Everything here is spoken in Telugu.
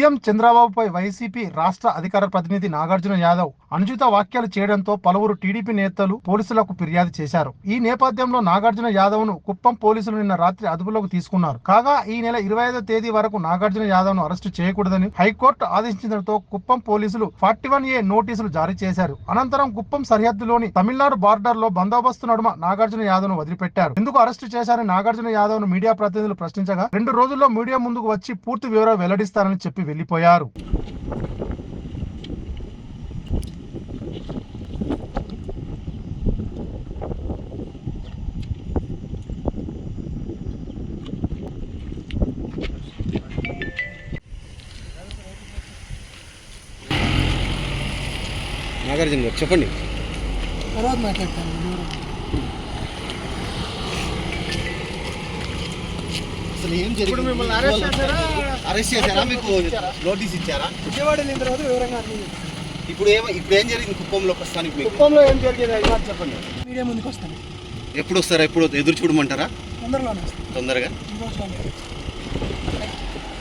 సీఎం చంద్రబాబుపై వైసీపీ రాష్ట్ర అధికార ప్రతినిధి నాగార్జున యాదవ్ అనుచిత వ్యాఖ్యలు చేయడంతో పలువురు టీడీపీ నేతలు పోలీసులకు ఫిర్యాదు చేశారు. ఈ నేపథ్యంలో నాగార్జున యాదవ్ను కుప్పం పోలీసులు నిన్న రాత్రి అదుపులోకి తీసుకున్నారు. కాగా ఈ నెల ఇరవై ఐదో తేదీ వరకు నాగార్జున యాదవ్ను అరెస్టు చేయకూడదని హైకోర్టు ఆదేశించడంతో కుప్పం పోలీసులు ఫార్టీ వన్ ఏ నోటీసులు జారీ చేశారు. అనంతరం కుప్పం సరిహద్దులోని తమిళనాడు బార్డర్లో బందోబస్తు నడుమ నాగార్జున యాదవ్ను వదిలిపెట్టారు. ఎందుకు అరెస్టు చేశారని నాగార్జున యాదవ్ను మీడియా ప్రతినిధులు ప్రశ్నించగా రెండు రోజుల్లో మీడియా ముందుకు వచ్చి పూర్తి వివరాలు వెల్లడిస్తారని చెప్పి వెళ్ళిపోయారు నాగార్జున గారు చెప్పండి. తర్వాత మాట్లాడతాను. అసలు ఏం జరిగింది? అరెస్ట్ చేశారా? మీకు నోటీస్ ఇచ్చారా? విజయవాడ వెళ్ళిన తర్వాత వివరంగా ఇప్పుడు ఏమ ఇప్పుడు ఏం జరిగింది కుప్పంలో ప్రస్తుతానికి మీకు? కుప్పంలో ఏం జరిగింది? చెప్పండి. మీడియా ముందుకు వస్తాను. ఎప్పుడు వస్తారా? ఎప్పుడు ఎదురు చూడమంటారా? తొందరలోనే తొందరగా?